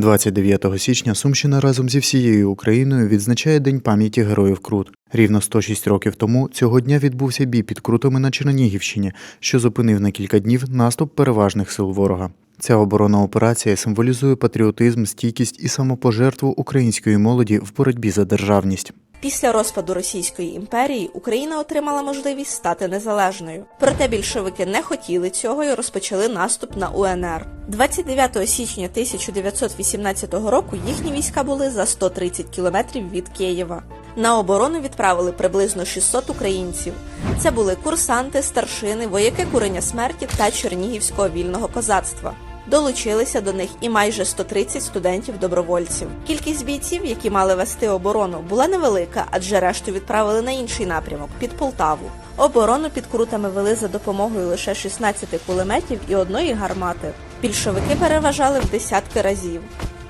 29 січня Сумщина разом зі всією Україною відзначає День пам'яті героїв Крут. Рівно 106 років тому цього дня відбувся бій під Крутами на Чернігівщині, що зупинив на кілька днів наступ переважних сил ворога. Ця оборонна операція символізує патріотизм, стійкість і самопожертву української молоді в боротьбі за державність. Після розпаду Російської імперії Україна отримала можливість стати незалежною. Проте більшовики не хотіли цього і розпочали наступ на УНР. 29 січня 1918 року їхні війська були за 130 кілометрів від Києва. На оборону відправили приблизно 600 українців. Це були курсанти, старшини, вояки курення смерті та Чернігівського вільного козацтва. Долучилися до них і майже 130 студентів-добровольців. Кількість бійців, які мали вести оборону, була невелика, адже решту відправили на інший напрямок під Полтаву. Оборону під крутами вели за допомогою лише 16 кулеметів і одної гармати. Більшовики переважали в десятки разів.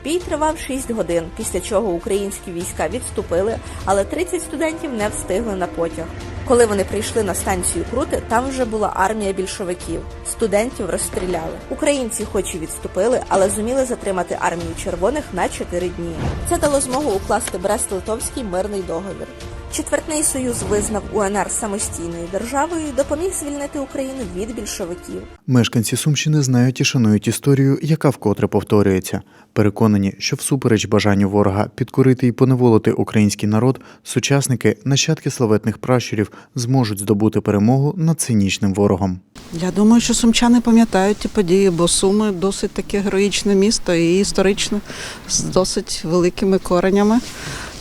Бій тривав 6 годин, після чого українські війська відступили, але 30 студентів не встигли на потяг. Коли вони прийшли на станцію Крути, там вже була армія більшовиків. Студентів розстріляли. Українці, хоч і відступили, але зуміли затримати армію червоних на 4 дні. Це дало змогу укласти Брест-Литовський мирний договір. Четвертний союз визнав УНР самостійною державою і допоміг звільнити Україну від більшовиків. Мешканці Сумщини знають і шанують історію, яка вкотре повторюється. Переконані, що всупереч бажанню ворога підкорити і поневолити український народ, сучасники, нащадки славетних пращурів, зможуть здобути перемогу над цинічним ворогом. Я думаю, що сумчани пам'ятають ті події, бо Суми досить таке героїчне місто і історично з досить великими коренями.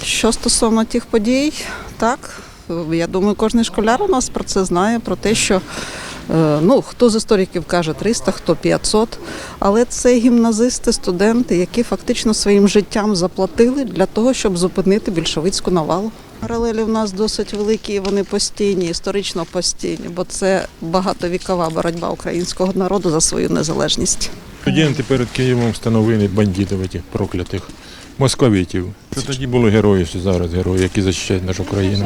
Що стосовно тих подій, так я думаю, кожен школяр у нас про це знає, про те, що е, ну хто з істориків каже 300, хто 500, але це гімназисти, студенти, які фактично своїм життям заплатили для того, щоб зупинити більшовицьку навалу. Паралелі в нас досить великі, вони постійні, історично постійні, бо це багатовікова боротьба українського народу за свою незалежність. Студенти перед Києвом встановили бандитів этих проклятих московитів. Це тоді були герої, що зараз герої, які захищають нашу країну.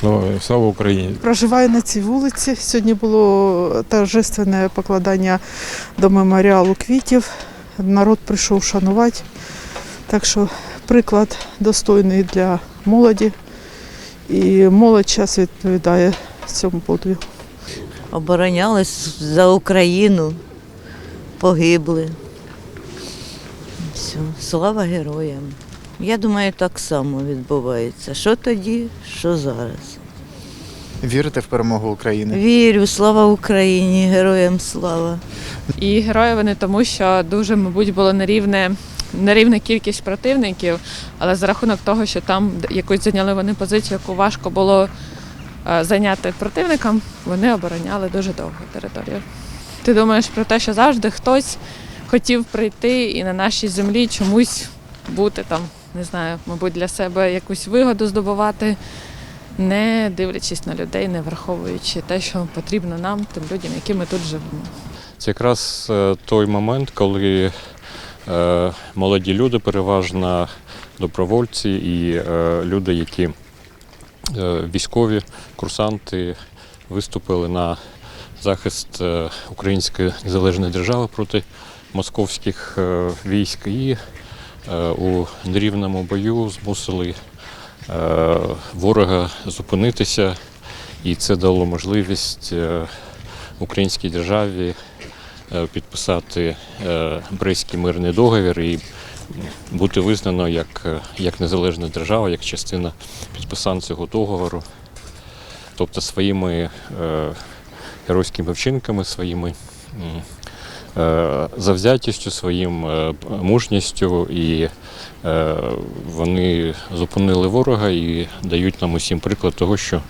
Слава, слава Україні! Проживаю на цій вулиці. Сьогодні було торжественне покладання до меморіалу квітів. Народ прийшов шанувати. Так що приклад достойний для молоді. І молодь час відповідає цьому подвигу. оборонялись за Україну, погибли. Все. Слава героям. Я думаю, так само відбувається. Що тоді, що зараз. Вірите в перемогу України? Вірю, слава Україні, героям слава. І герої вони тому, що дуже, мабуть, було нерівне. Нерівна кількість противників, але за рахунок того, що там якусь зайняли вони позицію, яку важко було е, зайняти противникам, вони обороняли дуже довго територію. Ти думаєш про те, що завжди хтось хотів прийти і на нашій землі чомусь бути там, не знаю, мабуть, для себе якусь вигоду здобувати, не дивлячись на людей, не враховуючи те, що потрібно нам, тим людям, які ми тут живемо. Це якраз е, той момент, коли е, молоді люди, переважно добровольці і е, люди, які військові курсанти, виступили на захист української незалежної держави проти московських е, військ і е, у нерівному бою змусили е, ворога зупинитися, і це дало можливість українській державі підписати Брестський мирний договір і бути визнано як, як незалежна держава, як частина підписань цього договору. Тобто своїми геройськими вчинками, своїми завзятістю, своїм е, мужністю і е, вони зупинили ворога і дають нам усім приклад того, що,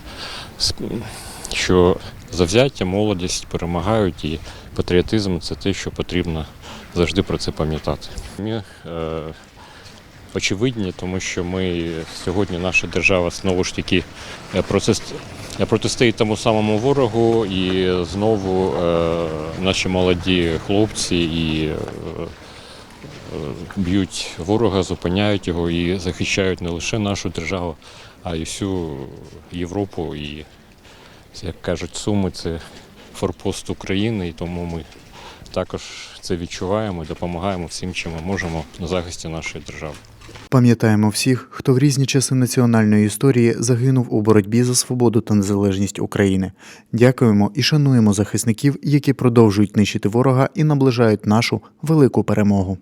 що завзяття, молодість перемагають і патріотизм це те, що потрібно завжди про це пам'ятати. Ми е, очевидні, тому що ми сьогодні наша держава знову ж таки е, е, протистоїть тому самому ворогу, і знову е, наші молоді хлопці і б'ють ворога, зупиняють його і захищають не лише нашу державу, а й всю Європу. І, як кажуть, Суми це форпост України, і тому ми також це відчуваємо допомагаємо всім, чим ми можемо на захисті нашої держави. Пам'ятаємо всіх, хто в різні часи національної історії загинув у боротьбі за свободу та незалежність України. Дякуємо і шануємо захисників, які продовжують нищити ворога і наближають нашу велику перемогу.